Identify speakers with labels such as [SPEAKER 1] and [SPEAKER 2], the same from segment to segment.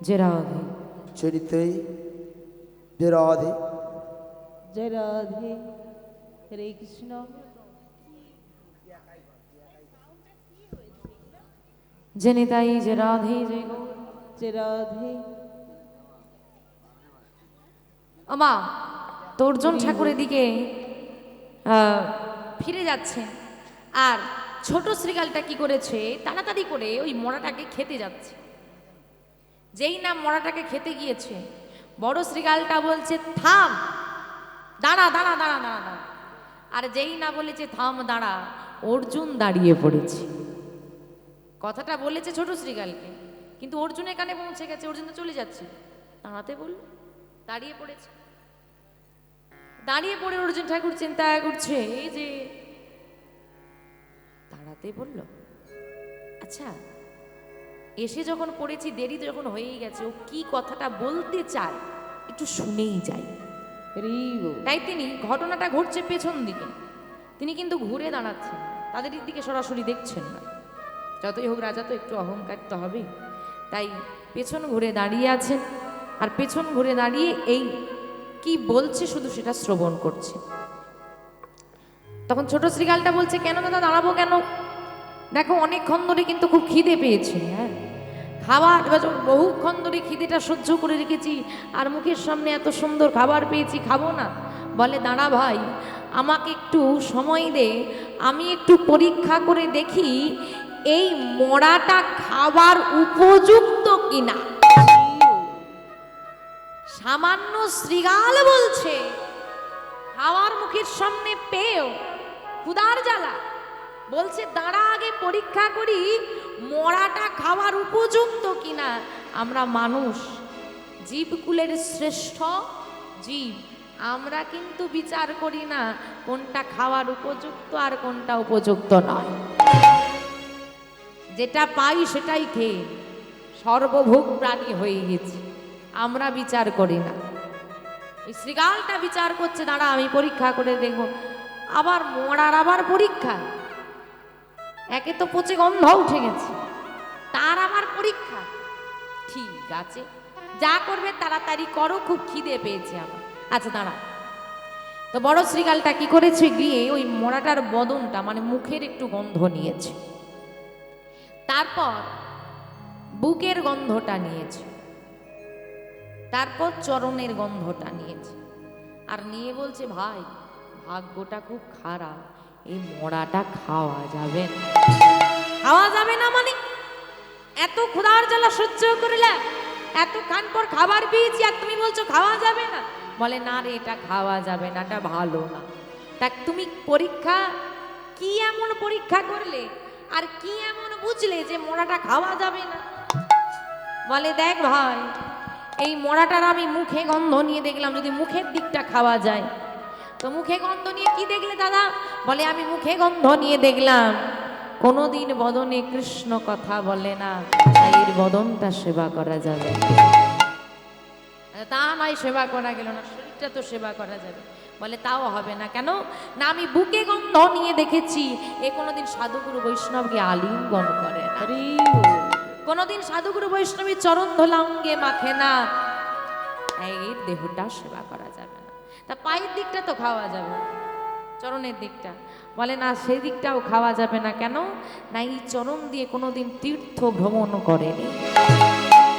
[SPEAKER 1] যে রাধে
[SPEAKER 2] চরিত্রই যে রাধে
[SPEAKER 3] জয় রাধে হরে কৃষ্ণ
[SPEAKER 1] যে নিতাই যে রাধে যে গৌর
[SPEAKER 3] জয় রাধে
[SPEAKER 1] আমা তোরজন ঠাকুরের দিকে আহ, ফিরে যাচ্ছে আর ছোট শ্রীগালটা কি করেছে তাড়াতাড়ি করে ওই মরাটাকে খেতে যাচ্ছে। যেই না মরাটাকে খেতে গিয়েছে, বড় শ্রীগালটা বলছে, থাম, দাঁড়া দাঁড়া দাঁড়া দাঁড়া দাঁড়া। আর যেই না বলেছে, থাম, দাঁড়া, অর্জুন দাঁড়িয়ে পড়েছে। কথাটা বলেছে ছোট শ্রীগালকে, কিন্তু অর্জুনের কানে পৌঁছে গেছে, অর্জুন তো চলে যাচ্ছে। দাঁড়াতে বলল, দাঁড়িয়ে পড়েছে। দাঁড়িয়ে পড়ে অর্জুন ঠাকুর চিন্তা করছে, এই যে, দাঁড়াতে বলল আচ্ছা এসে যখন পড়েছি দেরি যখন হয়েই গেছে ও কি কথাটা বলতে চায় একটু শুনেই যাই। তাই তিনি ঘটনাটা ঘটছে পেছন দিকে। তিনি কিন্তু ঘুরে দাঁড়াচ্ছেন। তাদের দিকে সরাসরি দেখছেন না। যতই হোক রাজা তো একটু অহংকার তো হবেই তাই পেছন ঘুরে দাঁড়িয়ে আছেন আর পেছন ঘুরে দাঁড়িয়ে এই কি বলছে শুধু সেটা শ্রবণ করছে। তখন ছোট শ্রীকালটা বলছে কেন দাদা দাঁড়াবো কেন? দেখো অনেকক্ষণ ধরে কিন্তু খুব খিদে পেয়েছে হ্যাঁ? খাবার, এবার বহুক্ষণ ধরে খিদেটা সহ্য করে রেখেছি, আর মুখের সামনে এত সুন্দর খাবার পেয়েছি, খাব না। বলে, দাঁড়া ভাই, আমাকে একটু সময় দে, আমি একটু পরীক্ষা করে দেখি এই মরাটা খাবার উপযুক্ত কিনা। সামান্য শ্রীগাল বলছে, খাওয়ার মুখের সামনে পেয়েও ক্ষুদার জ্বালা। বলছে, দাঁড়া আগে পরীক্ষা করি, মরাটা খাওয়ার উপযুক্ত কিনা? আমরা মানুষ জীবকুলের শ্রেষ্ঠ জীব, আমরা কিন্তু বিচার করি না কোনটা খাওয়ার উপযুক্ত আর কোনটা উপযুক্ত নয়। যেটা পাই সেটাই খেয়ে সর্বভোগ প্রাণী হয়ে গেছি, আমরা বিচার করি না। ওই শ্রীগালটা বিচার করছে, দাঁড়া, আমি পরীক্ষা করে দেখব। আবার মরার আবার পরীক্ষা? একে তো পচে গন্ধ উঠে গেছে। তার আমার পরীক্ষা। ঠিক আছে, যা করবে তাড়াতাড়ি করো, খুব খিদে পেয়েছে আমার। আচ্ছা দাঁড়া তো বড় শ্রীকালটা কি করেছে গিয়ে ওই মরাটার বদনটা মানে মুখের একটু গন্ধ নিয়েছে। তারপর বুকের গন্ধটা নিয়েছে। তারপর চরণের গন্ধটা নিয়েছে। আর নিয়ে বলছে, ভাই, ভাগ্যটা খুব খারাপ। এই মোড়াটা খাওয়া যাবে খাওয়া যাবে না মানে? এত ক্ষুধার জ্বালা সহ্য করলে, এত কান পর খাবার পেয়েছি আর তুমি বলছো খাওয়া যাবে না? বলে, না রে, এটা খাওয়া যাবে না, এটা ভালো না। তা তুমি পরীক্ষা, কি এমন পরীক্ষা করলে? আর কি এমন বুঝলে যে মোড়াটা খাওয়া যাবে না? বলে, দেখ ভাই, এই মোড়াটার আমি মুখে গন্ধ নিয়ে দেখলাম, যদি মুখের দিকটা খাওয়া যায় তো মুখে গন্ধ নিয়ে কি দেখলে দাদা? বলে আমি মুখে গন্ধ নিয়ে দেখলাম। কোনোদিন বদনে কৃষ্ণ কথা বলে না তাই এর বদনটা সেবা করা যাবে। আচ্ছা, তা নয় সেবা করা গেল না শরীরটা তো সেবা করা যাবে। বলে তাও হবে না কেন? না আমি বুকে গন্ধ নিয়ে দেখেছি। এ কোনোদিন সাধুগুরু বৈষ্ণবকে আলিঙ্গন করে না। কোনোদিন সাধুগুরু বৈষ্ণবী চরণ ধোলা অঙ্গে মাখে না। এর দেহটা সেবা করা যাবে না। তা পায়ের দিকটা তো খাওয়া যাবে, চরণের দিকটা। বলে, না, সেই দিকটাও খাওয়া যাবে না কেন? না, এই চরণ দিয়ে কোনোদিন তীর্থ ভ্রমণ করেনি।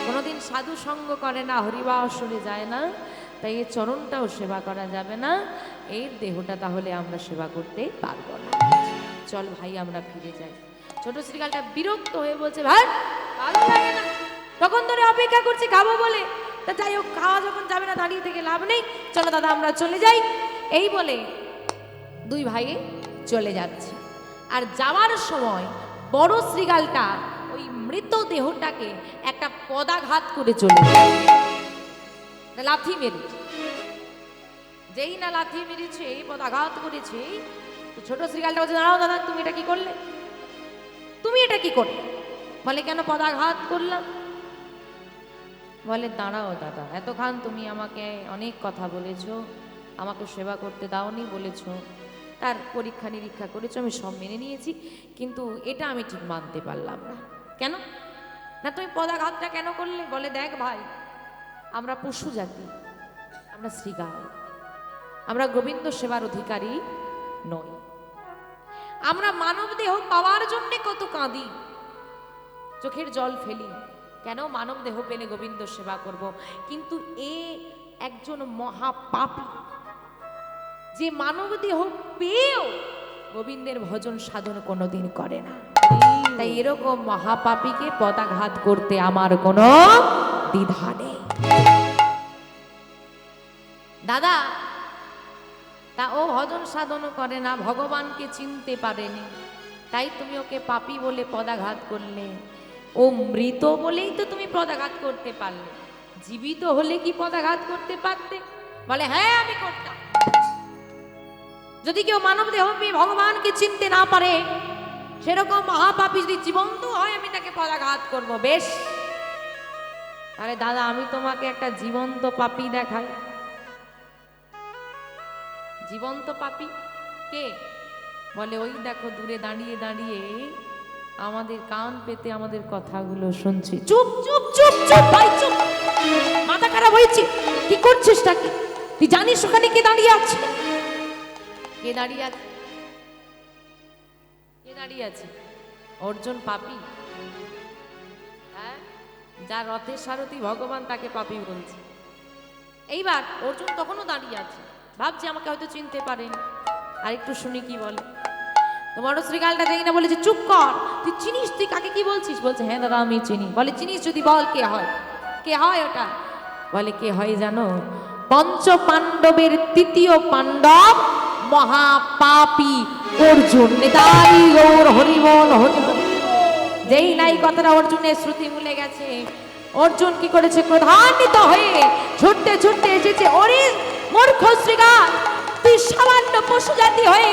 [SPEAKER 1] কোনোদিন সাধু সঙ্গ করে না, হরিবাসরে যায় না। তাই এই চরণটাও সেবা করা যাবে না। এই দেহটা তাহলে আমরা সেবা করতে পারব না। চল ভাই, আমরা ফিরে যাই। ছোট শ্রীকালটা বিরক্ত হয়ে বলছে, ভাই, ভালো লাগে না। তখন ধরে অপেক্ষা করছি, খাব বলে। তা যাই হোক, খাওয়া যখন যাবে না, দাঁড়িয়ে থেকে লাভ নেই। চলো দাদা, আমরা চলে যাই। এই বলে দুই ভাই চলে যাচ্ছে। আর যাওয়ার সময় বড় শ্রীগালটা ওই মৃত দেহটাকে একটা পদাঘাত করে চলে লাথি মেরেছে। যেই না লাথি মেরেছে পদাঘাত করেছে ছোট শ্রীগালটা বলছে, দাঁড়াও দাদা, তুমি এটা কি করলে? তুমি এটা কি করলে? বলে, কেন পদাঘাত করলাম? বলে, দাঁড়াও দাদা, এতক্ষণ তুমি আমাকে অনেক কথা বলেছ, আমাকে সেবা করতে দাওনি বলেছ, তার পরীক্ষা নিরীক্ষা করেছ, আমি সব মেনে নিয়েছি, কিন্তু এটা আমি ঠিক মানতে পারলাম না। কেন? না, তুমি পদাঘাতটা কেন করলে? বলে, দেখ ভাই, আমরা পশু জাতি, আমরা শ্রীগাল আমরা গোবিন্দ সেবার অধিকারী নই। আমরা মানব দেহ পাওয়ার জন্যে কত কাঁদি, চোখের জল ফেলি কেন মানব দেহ পেলে গোবিন্দ সেবা করব? কিন্তু এ একজন মহাপাপী যে মানব দেহ পেয়েও গোবিন্দের ভজন সাধন কোনোদিন করে না। তাই এরকম মহাপাপীকে পদাঘাত করতে আমার কোনো দ্বিধা নেই। দাদা, তা ও ভজন সাধনও করে না, ভগবানকে চিনতে পারেনি। তাই তুমি ওকে পাপী বলে পদাঘাত করলে। ও মৃত বলেই তো তুমি পদাঘাত করতে পারলে। জীবিত হলে কি পদাঘাত করতে পারতে? বলে হ্যাঁ আমি করতাম। যদি কেউ মানব দেহ ভগবানকে চিনতে না পারে, সেরকম মহাপাপী যদি জীবন্ত হয়, আমি তাকে পদাঘাত করব, বেশ। আরে দাদা, আমি তোমাকে একটা জীবন্ত পাপী দেখাই। জীবন্ত পাপী? কে? বলে, ওই দেখো, দূরে দাঁড়িয়ে দাঁড়িয়ে আমাদের কান পেতে আমাদের কথাগুলো শুনছি। চুপ চুপ চুপ চুপ, ভাই, চুপ। মাথা খারাপ হয়েছে। কি করছিস নাকি তুই জানিস ওখানে কে দাঁড়িয়ে আছে? কে দাঁড়িয়ে আছে? কে দাঁড়িয়ে আছে? অর্জুন পাপী? হ্যাঁ? যার রথের সারথি ভগবান তাকে পাপী বলছে। এইবার অর্জুন তখনও দাঁড়িয়ে আছে। ভাবছে আমাকে হয়তো চিনতে পারেনি। আর একটু শুনি কি বলে। তোমার শ্রীকালটা দেখি না বলেছে, চুপ কর, তুই চিনিস তুই কাকে কি বলছিস? বলছে হ্যাঁ দাদা, আমি চিনি। বলে, চিনিস যদি বল কে হয়? কে হয় ওটা? বলে, কে হয় জানো? পঞ্চ পাণ্ডবের তৃতীয় পাণ্ডব মহাপাপী অর্জুন। নেতাই গৌর হরিবল হরিবল। যেই নাই কথাটা অর্জুনের শ্রুতি ভুলে গেছে। অর্জুন কি করেছে? ক্রধান্বিত হয়ে ছুটতে ছুটতে এসেছে। ওরে মূর্খ শ্রীগাল তুই সামান্য পশু জাতি হয়ে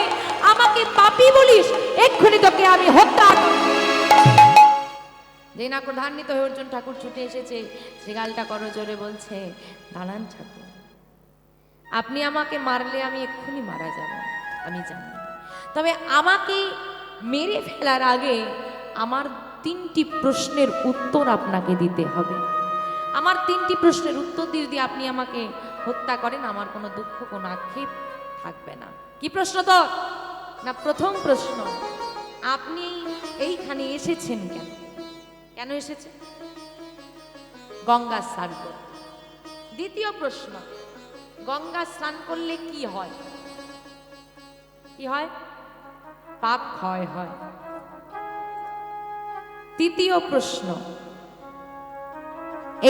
[SPEAKER 1] আমাকে পাপি বলিস, এক্ষুনি তোকে আমি হত্যা। যেই না ক্রধান্বিত হয়ে অর্জুন ঠাকুর ছুটে এসেছে, শ্রীগালটা করো জোরে বলছে দাঁড়ান ঠাকুর, আপনি আমাকে মারলে আমি এক্ষুনি মারা যাব, আমি জানি তবে আমাকে মেরে ফেলার আগে আমার তিনটি প্রশ্নের উত্তর আপনাকে দিতে হবে। আমার তিনটি প্রশ্নের উত্তর দিয়ে যদি আপনি আমাকে হত্যা করেন, আমার কোনো দুঃখ, কোনো আক্ষেপ থাকবে না। কি প্রশ্ন তো? না, প্রথম প্রশ্ন, আপনি এইখানে এসেছেন কেন? কেন এসেছেন গঙ্গা স্নান করতে। দ্বিতীয় প্রশ্ন, গঙ্গা স্নান করলে কি হয়? কি হয়? পাপ ক্ষয় হয়। তৃতীয় প্রশ্ন,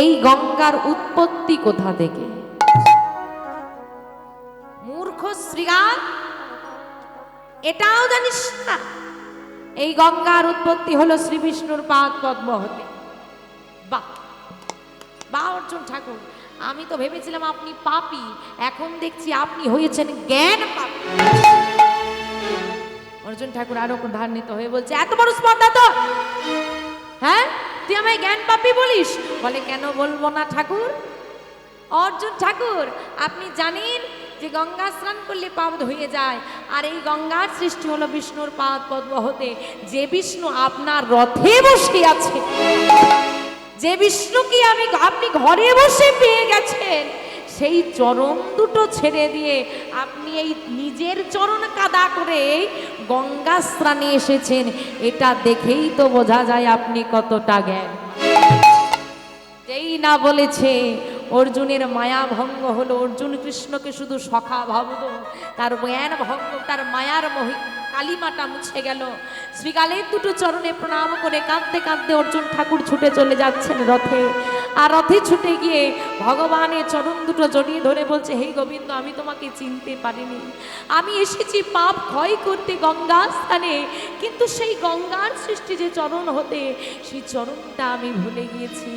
[SPEAKER 1] এই গঙ্গার উৎপত্তি কোথা থেকে? মূর্খ শ্রীগান এটাও জানিস না? এই গঙ্গার উৎপত্তি হলো শ্রীবিষ্ণুর পাদ পদ্ম হতে। বাহ! বা অর্জুন ঠাকুর, আমি তো ভেবেছিলাম আপনি পাপি, এখন দেখছি আপনি হয়েছেন জ্ঞান অর্জুন ঠাকুর আরও ধার্মিত হয়ে বলছে, এত বড় স্পর্ধা তো! হ্যাঁ? তুই আমায় জ্ঞান পাপি বলিস? বলে, কেন বলব না ঠাকুর? অর্জুন ঠাকুর, আপনি জানেন যে গঙ্গা স্নান করলে পাপ ধুয়ে যায়, আর এই গঙ্গার সৃষ্টি হলো বিষ্ণুর পাদ পদ্ম হতে। যে বিষ্ণু আপনার রথে বসে আছে, যে বিষ্ণুকে আমি আপনি ঘরে বসে পেয়ে গেছেন, সেই চরণ দুটো ছেড়ে দিয়ে আপনি এই নিজের চরণ কাদা করে গঙ্গা স্নানে এসেছেন। এটা দেখেই তো বোঝা যায় আপনি কতটা জ্ঞান। যেই না বলেছে অর্জুনের মায়া ভঙ্গ হলো। অর্জুন কৃষ্ণকে শুধু সখা ভাবত তার জ্ঞান ভঙ্গ, তার মায়ার মহি কালিমাটা মুছে গেল। শ্রীকালের দুটো চরণে প্রণাম করে কাঁদতে কাঁদতে অর্জুন ঠাকুর ছুটে চলে যাচ্ছেন রথে। আর রথে ছুটে গিয়ে ভগবানের চরণ দুটো জড়িয়ে ধরে বলছে, হে গোবিন্দ, আমি তোমাকে চিনতে পারিনি। আমি এসেছি পাপ ক্ষয় করতে গঙ্গা স্থানে, কিন্তু সেই গঙ্গার সৃষ্টি যে চরণ হতে, সেই চরণটা আমি ভুলে গিয়েছি।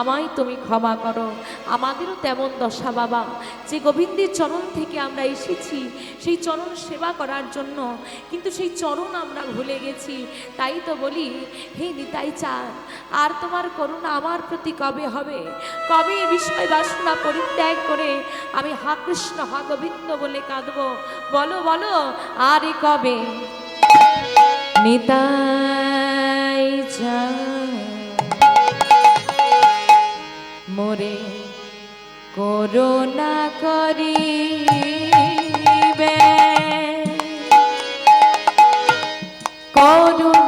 [SPEAKER 1] আমায় তুমি ক্ষমা করো। আমাদেরও তেমন দশা বাবা। যে গোবিন্দের চরণ থেকে আমরা এসেছি, সেই চরণ সেবা করার জন্য, কিন্তু সেই চরণ আমরা ভুলে গেছি। তাই তো বলি, হে নিতাই চাঁদ, আর তোমার করুণা আমার প্রতি কবে হবে? কবে বিষয় বাসনা পরিত্যাগ করে আমি হা কৃষ্ণ, হা গোবিন্দ বলে কাঁদবো? বলো বলো, আর কবে? নিতাই মোরে করোনা করিবে করুণা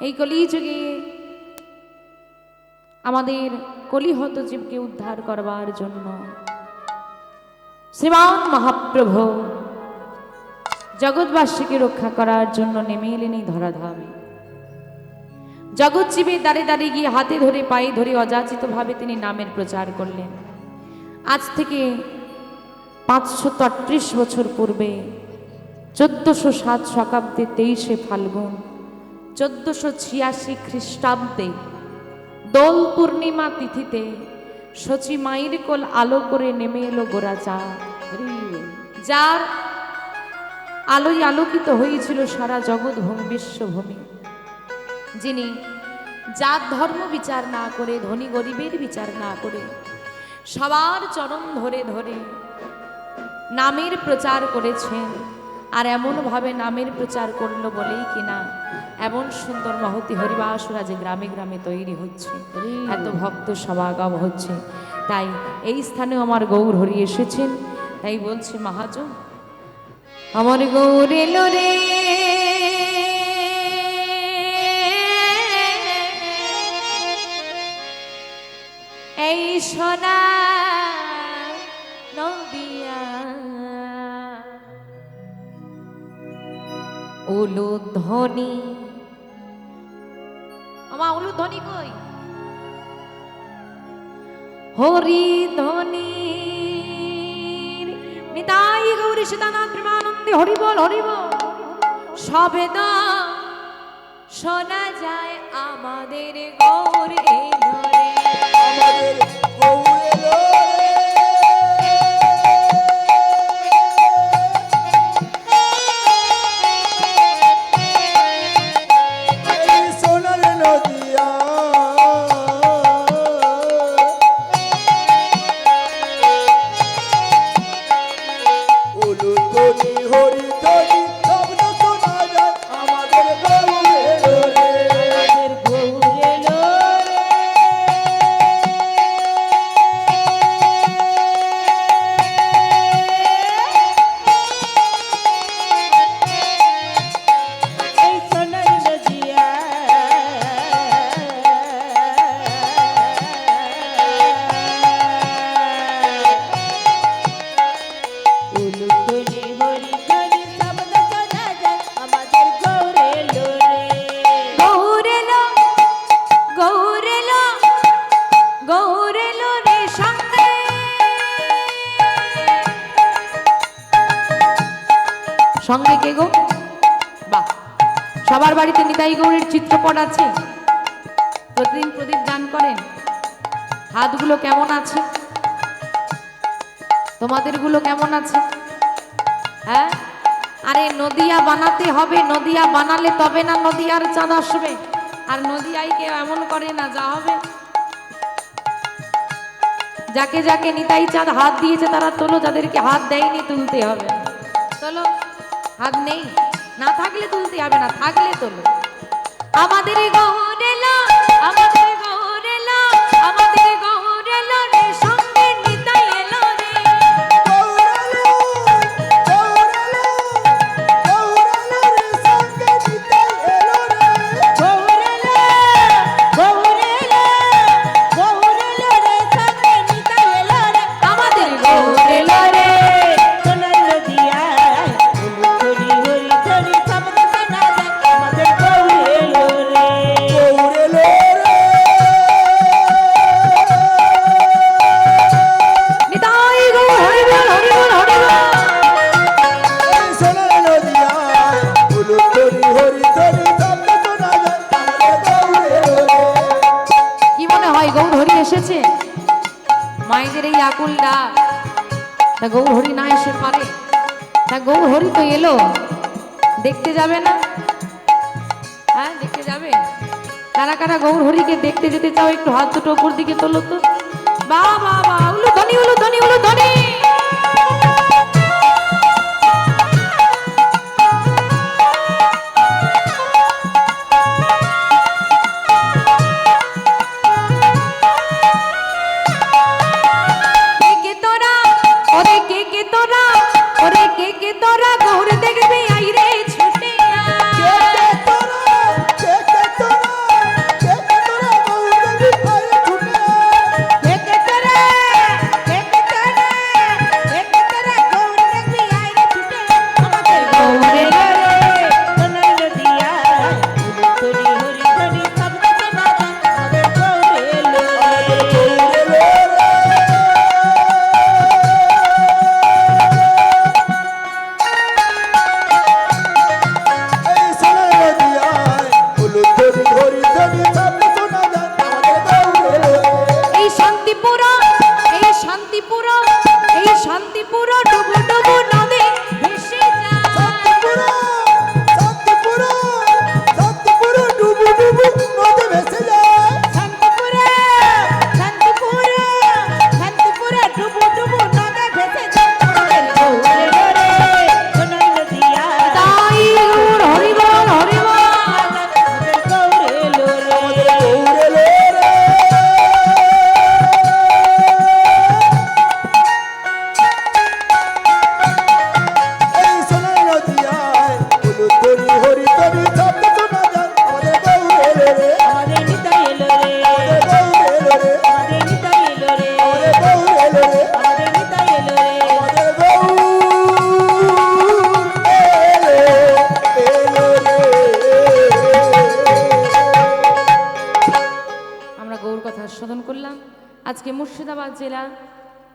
[SPEAKER 1] এই কলি যুগে আমাদের কলিহত জীবকে উদ্ধার করবার জন্য শ্রীমান মহাপ্রভু জগৎবাসীকে রক্ষা করার জন্য নেমে এলেন এই ধরাধামে। জগৎজীবীর দাঁড়ে দাঁড়িয়ে গিয়ে হাতে ধরে, পায়ে ধরে অযাচিতভাবে তিনি নামের প্রচার করলেন। আজ থেকে পাঁচশো বছর পূর্বে চোদ্দশো সাত শতাব্দে তেইশে ফাল্গুন চোদ্দশো ছিয়াশি খ্রিস্টাব্দে দোল পূর্ণিমা তিথিতে সচি মায়ের কোল আলো করে নেমে এলো গোরাচা যার আলোয় আলোকিত হয়েছিল সারা জগৎভূমি বিশ্বভূমি। যিনি জাত, ধর্ম বিচার না করে, ধনী গরিবের বিচার না করে, সবার চরণ ধরে ধরে নামের প্রচার করেছেন। আর এমনভাবে নামের প্রচার করল বলেই কিনা? এমন সুন্দর মহতি হরিবাসরা যে গ্রামে গ্রামে তৈরি হচ্ছে। এত ভক্ত সমাগম হচ্ছে। তাই এই স্থানেও আমার গৌর হরি এসেছেন। তাই বলছে মহাজন আমার গৌর এলো রে। এই সোনা উলুধ্বনি আমার উলুধ্বনি কই? হরি ধ্বনি। নিতাই গৌরী সীতানাথ প্রেমানন্দে হরি বল হরি বল। সবেদ শোনা যায় আমাদের গৌর এই করেন? হাতগুলো কেমন আছে? তোমাদেরগুলো কেমন আছে? হ্যাঁ? আরে নদিয়া বানাতে হবে, নদিয়া বানালে তবে না নদিয়ার চাঁদ আসবে। আর নদিয়ায় কেউ এমন করে না, যা হবে। যাকে যাকে নিতাই চাঁদ হাত দিয়েছে, তারা তোলো, যাদেরকে হাত দেয়নি তুলতে হবে। তোলো, হাত নেই। না থাকলে তুলতে হবে না, থাকলে তোলো। আমাদের গহরেলা আমাদের আমাদের হ্যাঁ দেখতে যাবে? কারা কারা গৌর হরিকে দেখতে যেতে চাও, একটু হাত দুটো উপর দিকে তোলো তো। বা বা বা উলু ধনী উলু ধনি উলু ধনি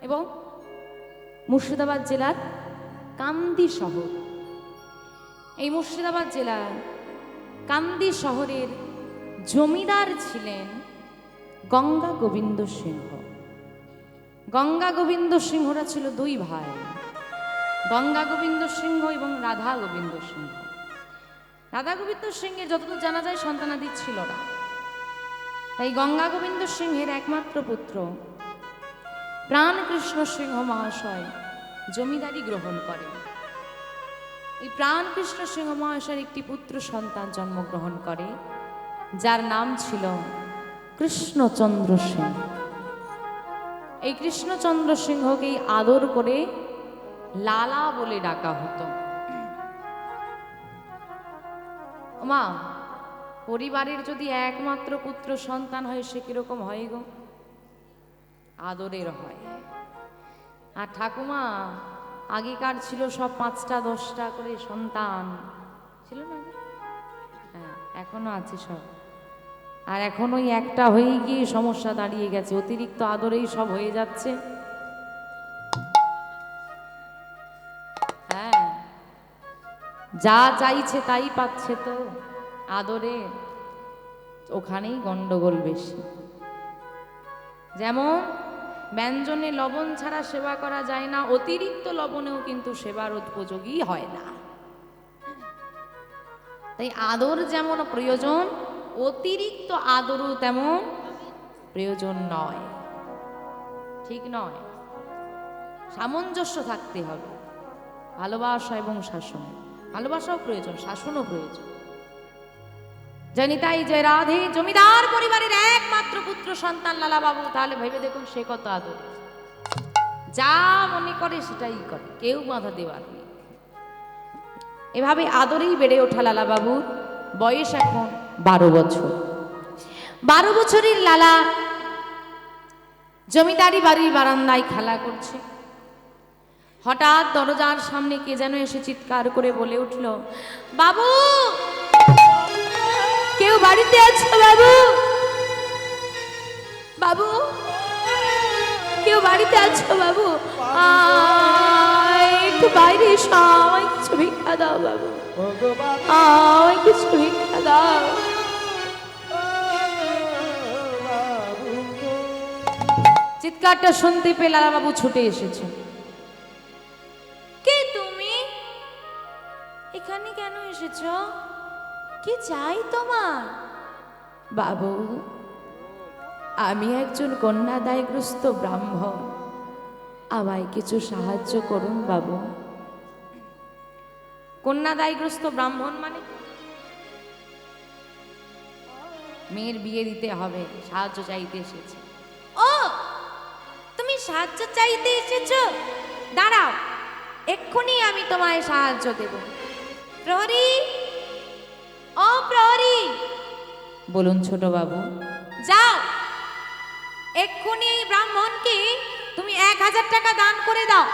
[SPEAKER 1] এবং মুর্শিদাবাদ জেলার কান্দি শহর। এই মুর্শিদাবাদ জেলার কান্দি শহরের জমিদার ছিলেন গঙ্গা গোবিন্দ সিংহ। গঙ্গা গোবিন্দ সিংহরা ছিল দুই ভাই, গঙ্গা গোবিন্দ সিংহ এবং রাধা গোবিন্দ সিংহ। রাধা গোবিন্দ সিংহের যতদূর জানা যায় সন্তানাদি ছিল না। তাই গঙ্গা গোবিন্দ সিংহের একমাত্র পুত্র প্রাণকৃষ্ণ সিংহ মহাশয় জমিদারি গ্রহণ করেন। এই প্রাণকৃষ্ণ সিংহ মহাশয়ের একটি পুত্র সন্তান জন্মগ্রহণ করে, যার নাম ছিল কৃষ্ণচন্দ্র সিংহ। এই কৃষ্ণচন্দ্র সিংহকেই আদর করে লালা বলে ডাকা হতো। মা পরিবারের যদি একমাত্র পুত্র সন্তান হয়, সে কীরকম হয় গো? আদরের হয়। আর ঠাকুমা, আগেকার ছিল সব পাঁচটা, দশটা করে সন্তান। ছিল না? হ্যাঁ এখনও আছে সব। আর এখন ওই একটা হয়ে গিয়ে সমস্যা দাঁড়িয়ে গেছে। অতিরিক্ত আদরেই সব হয়ে যাচ্ছে। হ্যাঁ যা চাইছে তাই পাচ্ছে তো। আদরে ওখানেই গন্ডগোল বেশি। যেমন ব্যঞ্জনে লবণ ছাড়া সেবা করা যায় না, অতিরিক্ত লবণেও কিন্তু সেবার উপযোগী হয় না। তাই আদর যেমন প্রয়োজন, অতিরিক্ত আদরও তেমন প্রয়োজন নয়। ঠিক নয়। সামঞ্জস্য থাকতে হবে। ভালোবাসা এবং শাসন। ভালোবাসাও প্রয়োজন, শাসনও প্রয়োজন। জানি তাই যে রাধে, জমিদার পরিবারের একমাত্র পুত্র সন্তান লালা বাবু তাহলে ভেবে দেখুন সে কত আদর। যা মনে করে সেটাই করে, কেউ বাধা দেওয়ার নেই। এভাবে আদরেই বেড়ে ওঠা লালা বাবুর বয়স এখন বারো বছর। বারো বছরের লালা জমিদারি বাড়ির বারান্দায় খেলা করছে। হঠাৎ দরজার সামনে কে যেন এসে চিৎকার করে বলে উঠল, বাবু কেউ বাড়িতে আছো বাবু? বাবু? কেউ বাড়িতে আছো বাবু? একটু বাইরে আমায় কিছু ভিক্ষা দাও বাবু। আমায় কিছু ভিক্ষা দাও। চিৎকারটা শুনতে পেয়ে লালা বাবু ছুটে এসেছে। কে তুমি? এখানে কেন এসেছ? কি চাই তোমার? বাবু আমি একজন কন্যাদায়গ্রস্ত ব্রাহ্মণ। আমায় কিছু সাহায্য করুন বাবু। কন্যাদায়গ্রস্ত ব্রাহ্মণ মানে? মেয়ের বিয়ে দিতে হবে সাহায্য চাইতে এসেছে। ও তুমি সাহায্য চাইতে এসেছ? দাঁড়াও এক্ষুনি আমি তোমায় সাহায্য দেব। প্রহরী! ও প্রহরী। বলুন ছোট বাবু যাও। এক্ষুনি এই ব্রাহ্মণকে তুমি এক হাজার টাকা দান করে দাও।